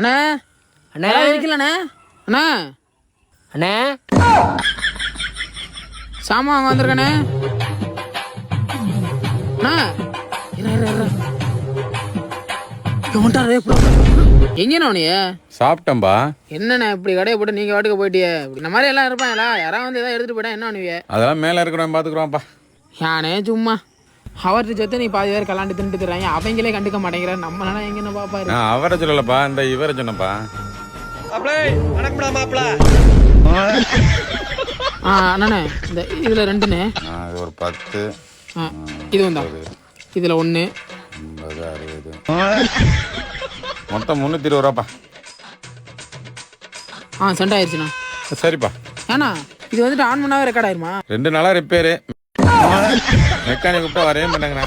அண்ணா? அண்ணே? இருக்கலண்ணே அண்ணா? அண்ணே? சாமான் வாங்க வந்திருக்கண்ணே. அண்ணா? எங்கண்ணா உனிய சாப்பிட்டேன்பா. என்னண்ணே இப்படி கடையை போட்டு நீங்க வாட்டுக்கு போயிட்டியே? இந்த மாதிரி எல்லாம் இருப்பாங்களா? யாராவது வந்து ஏதாவது எடுத்துட்டு போயிட்டா என்ன அதெல்லாம் மேலே இருக்கிறவன் பார்த்துக்குறோம்ப்பா யானே சும்மா. அவர்கிட்ட சேர்த்து நீ பாதி பேர் கலாண்டு தின்ட்டு தர்றாங்க அவங்களே கண்டுக்க மாட்டேங்கிறார். நம்மளால எங்க என்ன பாப்பாரு நான் அவரை சொல்லலப்பா. இந்த இவரை சொன்னப்பா ஆ அண்ணே இந்த இதுல ரெண்டுண்ணே இது ஒரு பத்து. ஆ இது வந்தா. இதுல ஒண்ணு. ஐம்பது அறுபது. மொத்தம் முந்நூற்றி இருபது ரூபாப்பா. ஆ சென்ட் ஆயிடுச்சுண்ணா சரிப்பா. ஏண்ணா இது வந்துட்டு ஆன் பண்ணாவே ரெக்கார்ட் ஆயிருமா? ரெண்டு நாளாக ரிப்பேரு மெக்கானிக் கூப்பிட்டா வரவே மாட்டாங்கண்ணா.